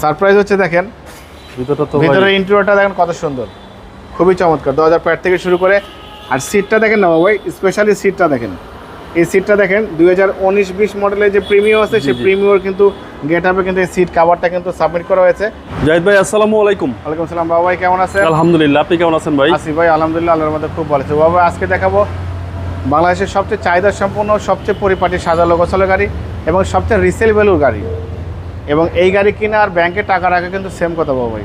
Surprise হচ্ছে দেখেন। ভিতরটা তো ভিতরে ইন্টেরিয়রটা দেখেন কত সুন্দর। খুবই চমৎকার। দু হাজার প্যাট থেকে শুরু করে আর সিটটা দেখেন না ভাই স্পেশালি সিটটা দেখেন। এই সিটটা দেখেন দুই হাজার উনিশ বিশ মডেলের যে প্রিমিয়াম আছে সেই। প্রিমিয়র কিন্তু গেট আপে কিন্তু এই সিট কাভারটা কিন্তু সাবমিট করা হয়েছে। জাহিদ ভাই আসসালামু আলাইকুম। ওয়ালাইকুম সালাম বাবা ভাই কেমন আছেন? আলহামদুলিল্লাহ আপনি কেমন আছেন ভাই? আসি ভাই আলহামদুলিল্লাহ আল্লাহর মধ্যে খুব ভালো আছে। বাবা আজকে দেখাবো বাংলাদেশের সবচেয়ে চাহিদা সম্পন্ন সবচেয়ে পরিপাটি সাজালো গোছালো গাড়ি এবং সবচেয়ে রিসেল ভ্যালুর গাড়ি। এবং এই গাড়ি কিনা আর ব্যাংকে টাকা রাখা কিন্তু সেম কথা বাবা ভাই।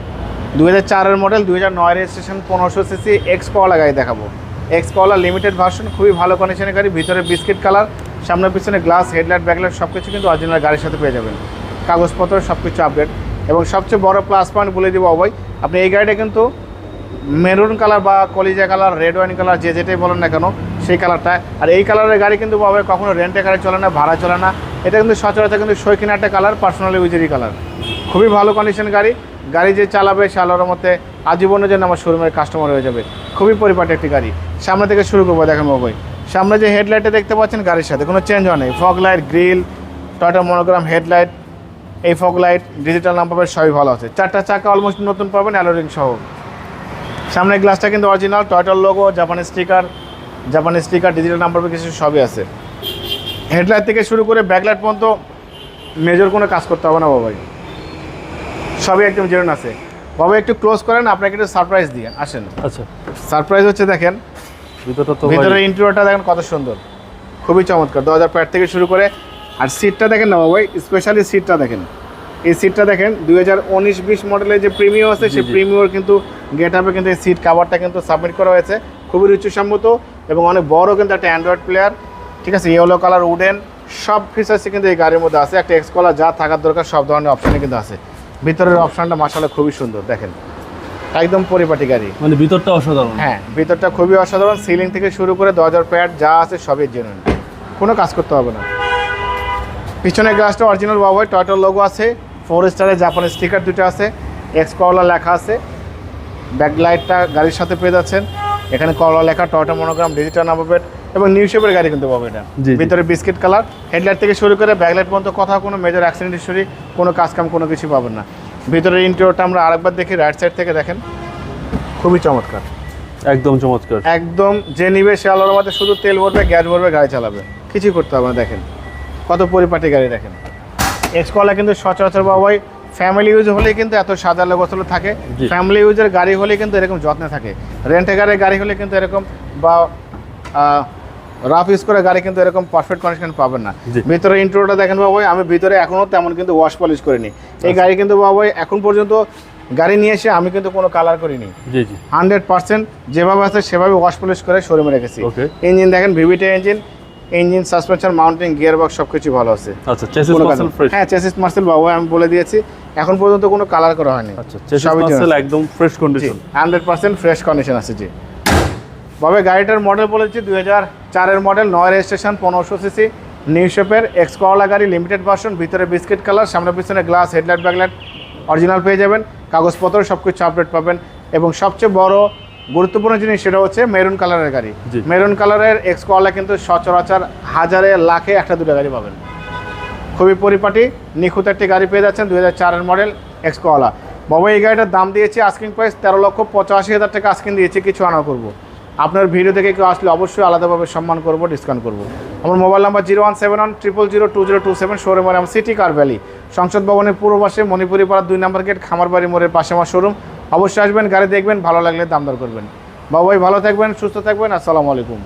দু হাজার চারের মডেল দু হাজার নয় রেজিস্ট্রেশন পনেরোশো সিসি এক্স কলা গাড়ি দেখাবো। এক্স কলা লিমিটেড ভার্সন খুবই ভালো কন্ডিশনের গাড়ি, ভিতরে বিস্কিট কালার সামনে পিছনে গ্লাস হেডলাইট ব্যাকলাইট সব কিছু কিন্তু অরিজিনাল গাড়ির সাথে পেয়ে যাবেন। কাগজপত্র সব কিছু আপডেট এবং সবচেয়ে বড় প্লাস পয়েন্ট বলে দিব অবয় আপনি এই গাড়িটা কিন্তু মেরুন কালার বা কলিজা কালার রেড ওয়াইন কালার যে যেটাই বলেন না কেন, সেই কালারটা আর এই কালারের গাড়ি কিন্তু পাবে কখনো রেন্টে গাড়ি চলে না, ভাড়া চলে না। এটা কিন্তু সচরাচর কিন্তু শৌখিন একটা কালার পার্সোনালি ইউজেরই কালার খুবই ভালো কন্ডিশন গাড়ি। গাড়ি যে চালাবে সে আলোর মধ্যে আজীবনের জন্য আমার শোরুমের কাস্টমার হয়ে যাবে। খুবই পরিপাটি একটি গাড়ি। সামনে থেকে শুরু করব দেখেন মোবাইল সামনে যে হেডলাইটটা দেখতে পাচ্ছেন গাড়ির সাথে, কোনো চেঞ্জ হয় নাই। Fog light grill Toyota monogram headlight এই ফগ লাইট ডিজিটাল নাম্বার সবই ভালো আছে। চারটা চাকা অলমোস্ট নতুন পাবেন অ্যালোরিং সহ। সামনের গ্লাসটা কিন্তু অরিজিনাল টয়টার লোগো জাপানি স্টিকার জাপানি স্টিকার ডিজিটাল নাম্বার কিছু সবই আছে। হেডলাইট থেকে শুরু করে ব্যাকলাইট পর্যন্ত মেজর কোনো কাজ করতে হবে না বাবাই সবই একদম জেরুন আছে বাবা একটু ক্লোজ করেন আপনাকে একটু সারপ্রাইজ দিয়ে আসেন। আচ্ছা। সারপ্রাইজ হচ্ছে দেখেন ভিতরটা তো ভিতরে ইন্টেরিয়রটা দেখেন কত সুন্দর। খুবই চমৎকার। দু হাজার থেকে শুরু করে আর সিটটা দেখেন না বাবাই স্পেশালি সিটটা দেখেন। এই সিটটা দেখেন দুই হাজার উনিশ বিশ মডেলের যে প্রিমিয়াম আছে সেই। প্রিমিয়র কিন্তু গেট আপে কিন্তু এই সিট কাভারটা কিন্তু সাবমিট করা হয়েছে। খুবই রুচিসম্মত এবং অনেক বড় কিন্তু একটা অ্যান্ড্রয়েড প্লেয়ার ঠিক আছে ইয়েলো কালার উডেন সব ফিচার্সই কিন্তু এই গাড়ির মধ্যে আছে। একটা এক্স কলার যা থাকার দরকার সব ধরনের অপশানে কিন্তু আছে। ভিতরের অপশানটা মাসালে খুবই সুন্দর দেখেন। একদম পরিপাটি গাড়ি। মানে ভিতরটা অসাধারণ। হ্যাঁ ভিতরটা খুবই অসাধারণ। সিলিং থেকে শুরু করে দশ হাজার প্যাড যা আছে সবই জেনুইন কোনো কাজ করতে হবে না। পিছনের গ্লাসটা অরিজিনাল বাবাই টয়টার লোগো আছে। ফোর স্টারের জাপানি স্টিকার দুটো আছে। এক্স কলা লেখা আছে। ব্যাকলাইটটা গাড়ির সাথে পেয়ে যাচ্ছেন। এখানে কলা লেখা Toyota monogram digital number plate এবং নিউ শেপের গাড়ি কিন্তু পাবো এটা। ভিতরে বিস্কিট কালার হেডলাইট থেকে শুরু করে ব্যাকলাইট পর্যন্ত কোথাও কোনো মেজর অ্যাক্সিডেন্ট হিস্টোরি কোনো কাজ কাম কোনো কিছু পাবেন না। ভিতরের ইন্টেরিয়রটা আমরা আরেকবার দেখি রাইট সাইড থেকে দেখেন। খুবই চমৎকার। একদম চমৎকার। একদম যে নিবে সে আলোর মধ্যে শুধু তেল ভরবে গ্যাস ভরবে গাড়ি চালাবে। কিছুই করতে হবে না দেখেন। কত পরিপাটি গাড়ি দেখেন। এক্সকলা কিন্তু সচরাচর বাবাই ফ্যামিলি ইউজ হলেই কিন্তু এত সাজালো গোছালো থাকে। ফ্যামিলি ইউজের গাড়ি হলে কিন্তু এরকম যত্নে থাকে। রেন্টে গাড়ির গাড়ি হলে কিন্তু এরকম বা রাফ ইউজ করে গাড়ি কিন্তু এরকম পারফেক্ট কন্ডিশন পাবেন না। ভিতরে ইন্ট্রোটা দেখেন বাবাই আমি ভিতরে এখনও তেমন কিন্তু ওয়াশ পলিশ করিনি। এই গাড়ি কিন্তু বাবাই এখন পর্যন্ত গাড়ি নিয়ে এসে আমি কিন্তু কোনো কালার করিনি। হান্ড্রেড পার্সেন্ট যেভাবে আছে সেভাবে ওয়াশ পলিশ করে শোরুমে রেখেছি। ইঞ্জিন দেখেন VVT engine engine suspension mounting gear box সব কিছু ভালো আছে। আচ্ছা হ্যাঁ চেসিস মার্সেল বাবু আমি বলে দিয়েছি। এখন পর্যন্ত কোনো কালার করা হয়নি। আচ্ছা। একদম fresh condition hundred percent fresh condition আছে জি। বাবে গাড়িটার মডেল বলেছি দুই হাজার চারের মডেল নয় রেজিস্ট্রেশন পনেরোশো সিসি নিউ শেপের এক্স করলা গাড়ি লিমিটেড ভার্সন ভিতরে বিস্কিট কালার সামনে পিছনে গ্লাস হেডলাইট ব্যাকলাইট অরিজিনাল পেয়ে যাবেন। কাগজপত্র সব কিছু আপডেট পাবেন। এবং সবচেয়ে বড় গুরুত্বপূর্ণ জিনিস সেটা হচ্ছে মেরুন কালারের গাড়ি। মেরুন কালারের এক্স করলা কিন্তু সচরাচর হাজারে লাখে একটা দুটো গাড়ি পাবেন। খুবই পরিপাটি নিখুঁত একটি গাড়ি পেয়ে যাচ্ছেন দুই হাজার চারের মডেল এক্স কোয়ালা বাবা এই গাড়িটার দাম দিয়েছি আস্কিং প্রাইস তেরো লক্ষ পঁচাশি হাজার টাকা আস্কিং দিয়েছি কিছু আনা করব। আপনার ভিডিও থেকে কেউ আসলে অবশ্যই আলাদাভাবে সম্মান করব ডিসকাউন্ট করব। আমার mobile number zero one seven one triple zero two zero two seven শোরুমের আমার সিটি কার ভ্যালি সংসদ ভবনের পূর্ব পাশে মণিপুরি পাড়া দুই নম্বর গেট খামারবাড়ি মোড়ের পাশে আমার শোরুম অবশ্যই আসবেন, গাড়ি দেখবেন, ভালো লাগলে দাম দর করবেন। বাবাই ভালো থাকবেন, সুস্থ থাকবেন, আসসালামু আলাইকুম।